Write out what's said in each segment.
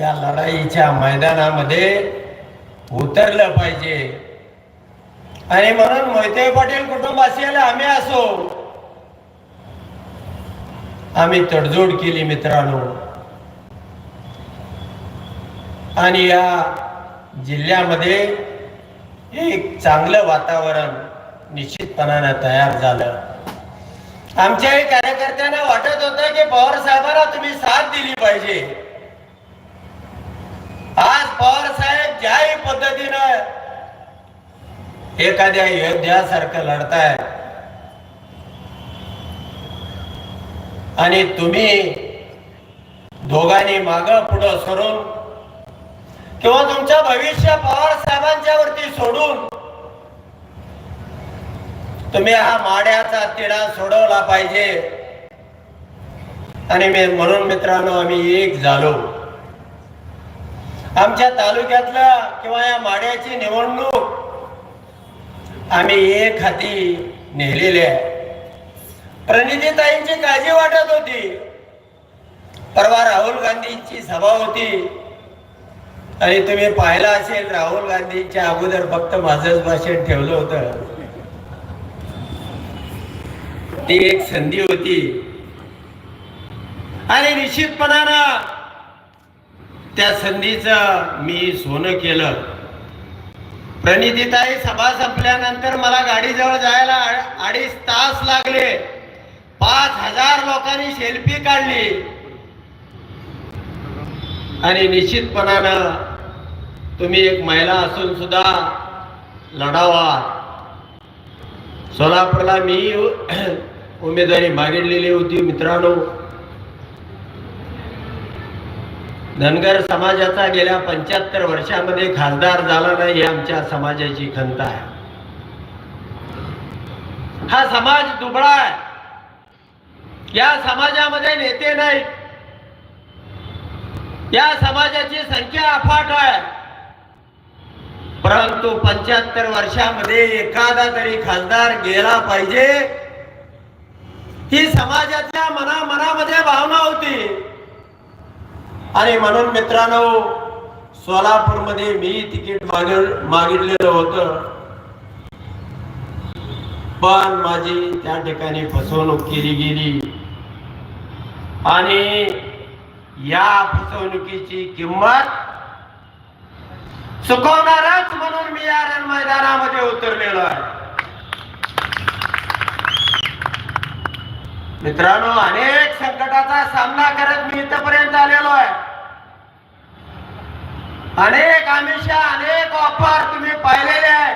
या लढाईच्या मैदानामध्ये उतरलं पाहिजे. आणि म्हणून मोहिते पाटील कुटुंबासियाला आम्ही असो. आम्ही तडजोड केली मित्रांनो. आणि या जिल्ह्यामध्ये एक चांगलं वातावरण निश्चितपणानं तयार झालं. आमच्याही कार्यकर्त्यांना वाटत होतं की पवार साहेबांना तुम्ही साथ दिली पाहिजे. आज पवार साहेब ज्याही पद्धतीनं एखाद्या योद्ध्यासारखं लढताय. आणि तुम्ही दोघांनी माग पुढं सरून किंवा तुमच्या भविष्य पवार साहेबांच्या वरती सोडून तुम्ही हा माड्याचा तिढा सोडवला पाहिजे. आणि मी म्हणून मित्रांनो आम्ही एक झालो. आमच्या तालुक्यातलं किंवा या माड्याची निवडणूक आम्ही एक हाती नेलेली आहे. प्रणितीताईंची काळजी वाटत होती. परवा राहुल गांधींची सभा होती. आणि तुम्ही पाहिलं असेल राहुल गांधींच्या अगोदर फक्त माझंच भाषण ठेवलं होतं. ती एक संधी होती. आणि निश्चितपणानं त्या संधीचं मी सोनं केलं. प्रणितीताई सभा संपल्यानंतर मला गाडीजवळ जायला अडीच तास लागले. पाच हजार लोकांनी सेल्फी काढली. आणि निश्चितपणानं तुम्ही एक महिला असून सुद्धा लढावा. सोलापूरला मी उमेदवारी मागितलेली होती मित्रांनो. धनगर समाजाचा गेल्या पंच्याहत्तर वर्षामध्ये खासदार झाला नाही ही आमच्या समाजाची खंत आहे. हा समाज दुबळा आहे. या समाजामध्ये नेते नाही या समाजाची संख्या अफाट आहे. परंतु पंच्याहत्तर वर्षामध्ये एखादा तरी खासदार गेला पाहिजे. ही समाजातल्या मना मनामध्ये भावना होती. आणि म्हणून मित्रांनो सोलापूरमध्ये मी तिकीट मागितलेलं होतं. पण माझी त्या ठिकाणी फसवणूक केली गेली. आणि या फसवणुकीची किंमत चुकवणारच म्हणून मी या रण मैदानामध्ये उतरलेलो आहे. मित्रांनो अनेक संकटाचा सामना करत मी इथपर्यंत आलेलो आहे. अनेक आमिषा अनेक ऑफर तुम्ही पाहिलेले आहे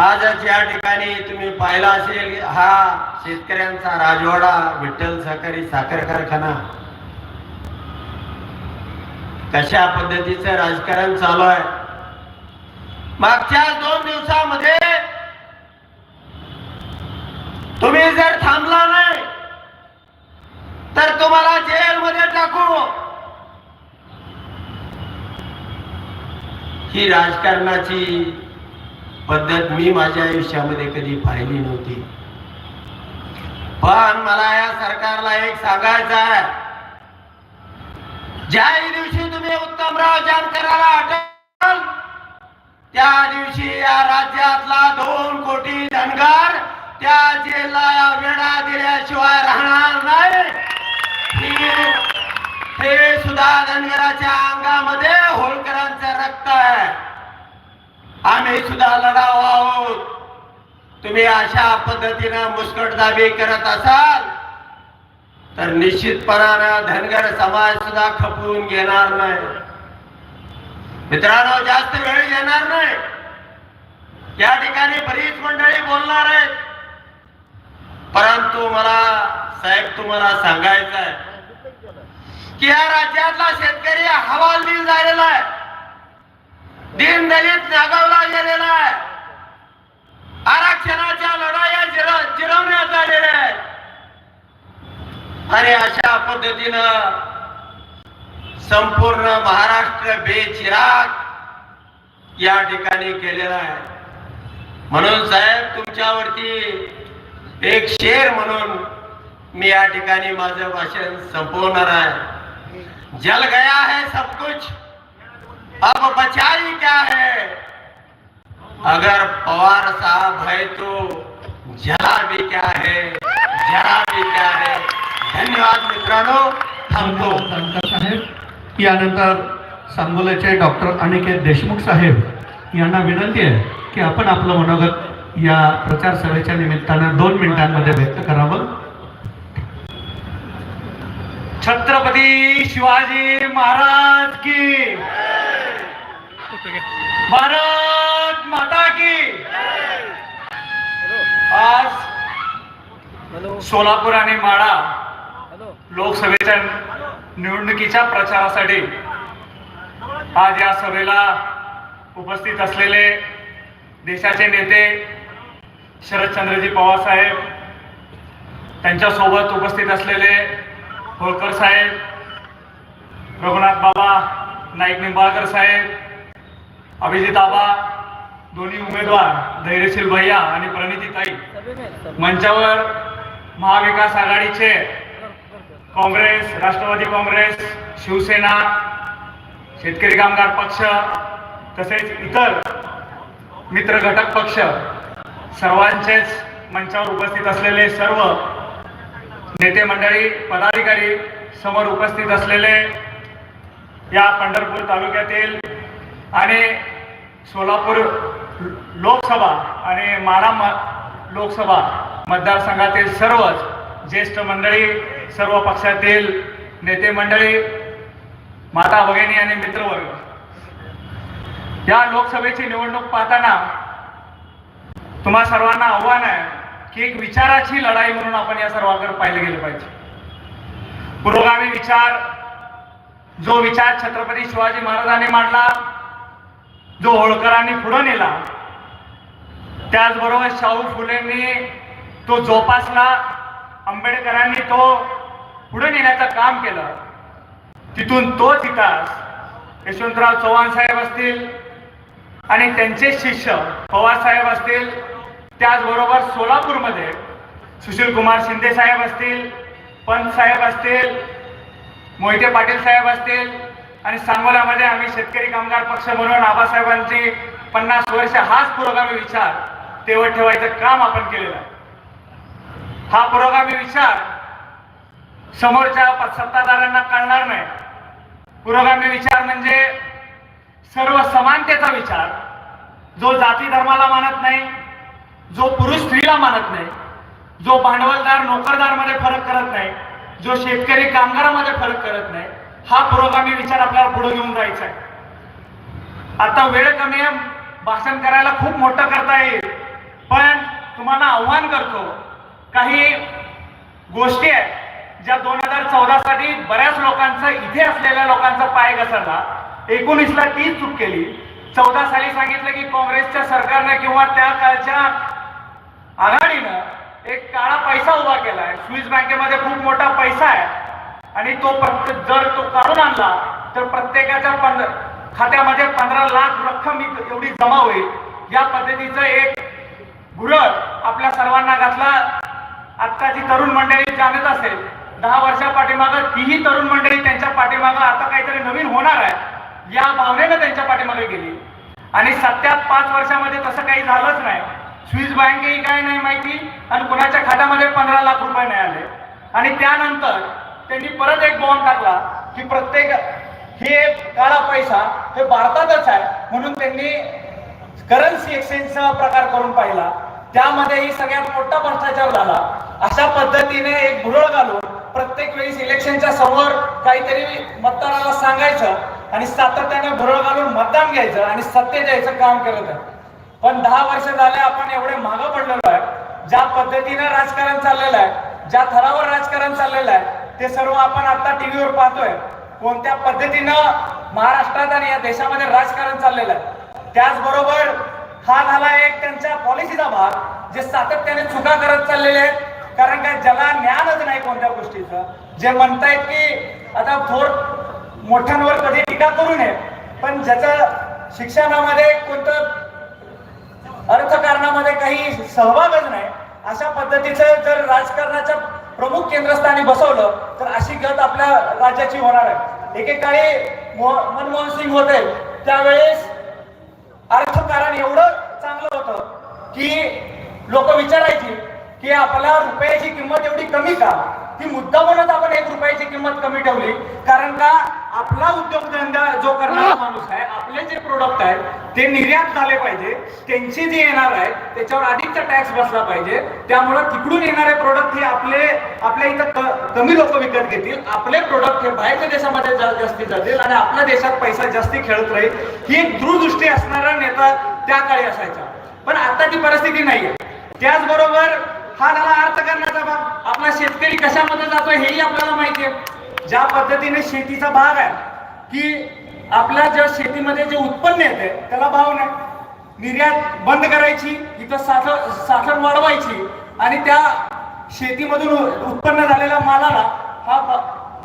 आजच या ठिकाणी तुम्ही पाहिला असेल हा शेतकऱ्यांचा राजवाडा विठ्ठल सहकारी साखर कारखाना. कशा पद्धतीचं राजकारण चालू आहे? मागच्या दोन दिवसामध्ये तुम्ही जर थांबला नाही तर तुम्हाला जेलमध्ये टाकू. ही राजकारणाची पद्धत मी माझ्या आयुष्यामध्ये कधी पाहिली नव्हती. पण मला या सरकारला एक सांगायचं आहे. ज्याही दिवशी तुम्ही उत्तमराव जानकराला अटक त्या दिवशी या राज्यातला दोन कोटी त्या जेलला वेळा दिल्याशिवाय राहणार नाही. हे सुद्धा धनगराच्या अंगामध्ये होळकरांचं रक्त आहे. आम्ही सुद्धा लढाव आहोत. तुम्ही अशा पद्धतीनं मुस्कटदाबी करत असाल तर निश्चितपणानं धनगर समाज सुद्धा खपवून घेणार नाही. मित्रांनो जास्त वेळ घेणार नाही. या ठिकाणी बरीच मंडळी बोलणार आहेत. परंतु मला साहेब तुम्हाला सांगायचं आहे की या राज्यातला शेतकरी हवालदिल झालेला आहे. दीन दलित नागवला गेलेला आहे. आरक्षणाच्या लढाया जिरवण्यात आलेल्या आहेत. आणि अशा पद्धतीनं संपूर्ण महाराष्ट्र बेचिराग या ठिकाणी केलेला आहे. म्हणून साहेब तुमच्यावरती एक शेर म्हणून मी या ठिकाणी माझं भाषण संपवणार आहे. जल गया है सब कुछ अब बचाई क्या है? अगर पवार साहब है तो जला भी क्या है? जरा भी क्या है? धन्यवाद मित्रांनो थांबतो. जानकर साहेब. यानंतर सांगोल्याचे डॉक्टर अनिकेत देशमुख साहेब यांना विनंती आहे की आपण आपलं मनोगत या प्रचार सभेच्या निमित्तानं दोन मिनिटांमध्ये व्यक्त करावं. छत्रपती शिवाजी महाराज की. भारत माता की. आज सोलापूर आणि माळा लोकसभेच्या निवडणुकीच्या प्रचारासाठी आज या सभेला उपस्थित असलेले देशाचे नेते शरदचंद्रजी पवार साहेब त्यांच्यासोबत उपस्थित असलेले होळकर साहेब रघुनाथ बाबा नाईक निंबाळकर साहेब अभिजित आबा दोन्ही उमेदवार धैर्यशील भैया आणि प्रणितीताई मंचावर महाविकास आघाडीचे काँग्रेस राष्ट्रवादी काँग्रेस शिवसेना शेतकरी कामगार पक्ष तसेच इतर मित्र घटक पक्ष सर्वांचेच मंचावर उपस्थित असलेले सर्व नेते मंडळी पदाधिकारी समोर उपस्थित असलेले या पंढरपूर तालुक्यातील आणि सोलापूर लोकसभा आणि माराम म- लोकसभा मतदारसंघातील सर्वच ज्येष्ठ मंडळी सर्व पक्षातील नेते मंडळी माता भगिनी आणि मित्रवर्ग. या लोकसभेची निवडणूक पाहताना तुम्हा सर्वांना आव्हान आहे की एक विचाराची लढाई म्हणून आपण या सर्वांकडे पाहिलं गेलं पाहिजे. पुरोगामी विचार जो विचार छत्रपती शिवाजी महाराजांनी मांडला जो होळकरांनी पुढे नेला त्याचबरोबर शाहू फुलेंनी तो जोपासला आंबेडकरांनी तो पुढे नेण्याचं काम केलं. तिथून तोच इतिहास यशवंतराव चव्हाण साहेब असतील आणि त्यांचे शिष्य पवार साहेब असतील त्याचबरोबर सोलापूरमध्ये सुशील कुमार शिंदे साहेब असतील पंत साहेब असतील मोहिते पाटील साहेब असतील आणि सांगोल्यामध्ये आम्ही शेतकरी कामगार पक्ष म्हणून आबासाहेबांची पन्नास वर्ष हाच पुरोगामी विचार तेवढ ठेवायचं काम आपण केलेलं आहे. हा पुरोगामी विचार समोरच्या सत्ताधाऱ्यांना कळणार नाही. पुरोगामी विचार म्हणजे सर्व समानतेचा विचार जो जाती धर्माला मानत नाही जो पुरुष स्त्रीला मानत नाही जो भांडवलदार नोकरदारमध्ये फरक करत नाही जो शेतकरी कामगारामध्ये फरक करत नाही हा पुरोगामी विचार आपल्याला पुढे घेऊन जायचा आहे. आता वेळ कमी भाषण करायला खूप मोठं करता येईल पण तुम्हाला आव्हान करतो काही गोष्टी आहेत ज्या दोन हजार चौदा साठी बऱ्याच लोकांचा इथे असलेल्या लोकांचा पाय घसरला एकोणीसला तीच चूक केली. चौदा साली सांगितलं की काँग्रेसच्या सरकारने किंवा त्या काळच्या आघाडीनं एक काळा पैसा उभा केलाय. स्विस बँकेमध्ये खूप मोठा पैसा आहे. आणि तो प्रत्येक जर तो काढून आणला तर प्रत्येकाच्या पंधरा खात्यामध्ये पंधरा लाख रक्कम एवढी जमा होईल. या पद्धतीचं एक भुरळ आपल्या सर्वांना घातला. आत्ताची तरुण मंडळी जाणत असेल दहा वर्षा पाठीमागं तीही तरुण मंडळी त्यांच्या पाठीमागं आता काहीतरी नवीन होणार आहे. या भावनेनं त्यांच्या पाठीमागे गेली. आणि सत्यात पाच वर्षामध्ये तसं काही झालंच नाही. स्विस बँकही काय नाही माहिती? आणि कुणाच्या खात्यामध्ये पंधरा लाख रुपये नाही आले. आणि त्यानंतर त्यांनी परत एक बॉम्ब टाकला की प्रत्येक हे काळा पैसा हे भारतातच आहे. म्हणून त्यांनी करन्सी एक्सचेंजचा प्रकार करून पाहिला. त्यामध्येही सगळ्यात मोठा भ्रष्टाचार झाला. अशा पद्धतीने एक भुरळ घालून प्रत्येक वेळेस इलेक्शनच्या समोर काहीतरी मतदाराला सांगायचं. आणि सातत्याने भरळ घालून मतदान घ्यायचं आणि सत्य द्यायचं काम करत आहे. पण दहा वर्ष झाले आपण एवढे मागं पडलेलो आहे. ज्या पद्धतीने राजकारण चाललेलं आहे ज्या थरावर राजकारण चाललेलं आहे ते सर्व आपण आता टीव्हीवर पाहतोय. कोणत्या पद्धतीनं महाराष्ट्रात आणि या देशामध्ये राजकारण चाललेलं आहे? त्याचबरोबर हा झाला एक त्यांच्या पॉलिसीचा भाग जे सातत्याने चुका करत चाललेले आहेत. कारण काय ज्याला ज्ञानच नाही कोणत्या गोष्टीचं. जे म्हणतायत की आता थोर मोठ्यांवर कधी टीका करू नये. पण ज्याचं शिक्षणामध्ये कोणतं अर्थकारणामध्ये काही सहभागच नाही अशा पद्धतीचं जर राजकारणाच्या प्रमुख केंद्रस्थानी बसवलं तर अशी गत आपल्या राज्याची होणार आहे. एकेकाळी मनमोहन सिंग होते. त्यावेळेस अर्थकारण एवढं चांगलं होतं की लोक विचारायची की आपल्या रुपयाची किंमत एवढी कमी का? ती मुद्दा म्हणून आपण एक रुपयाची किंमत कमी ठेवली. कारण का आपला उद्योगधंदा जो करणारा माणूस आहे आपले जे प्रोडक्ट आहेत ते निर्यात झाले पाहिजे. त्यांचे जे येणार आहे त्याच्यावर अधिकचा टॅक्स बसला पाहिजे. त्यामुळं तिकडून येणारे प्रोडक्ट हे आपले आपल्या इथं कमी लोक विकत घेतील. आपले प्रोडक्ट हे बाहेरच्या देशामध्ये जास्ती जातील आणि आपल्या देशात पैसा जास्ती खेळत राहील. ही एक दूरदृष्टी असणारा नेता त्या काळी असायचा. पण आता ती परिस्थिती आहे त्याचबरोबर हा झाला करण्याचा भाग. आपला शेतकरी कशामध्ये जातो हेही आपल्याला माहिती आहे. ज्या पद्धतीने शेतीचा भाग आहे की आपल्या ज्या शेतीमध्ये जे उत्पन्न येते त्याला भाव नाही. निर्यात बंद करायची इथं साखर साखर वाढवायची आणि त्या शेतीमधून उत्पन्न झालेल्या मालाला हा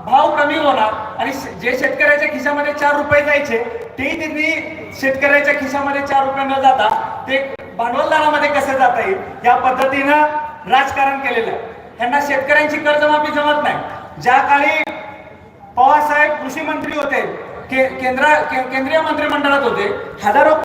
भाव कमी होणार. आणि जे शेतकऱ्याच्या खिशामध्ये चार रुपये जायचे तेही त्यांनी शेतकऱ्याच्या खिशामध्ये चार रुपये न जाता ते भांडवलदारामध्ये कसे जाता येईल? या पद्धतीनं राजकारण केलेलं आहे. त्यांना शेतकऱ्यांची कर्जमाफी जमत नाही. ज्या काळी पवार साहेब कृषी मंत्री होते के- केंद्र के- केंद्रीय मंत्रिमंडळात होते हजारो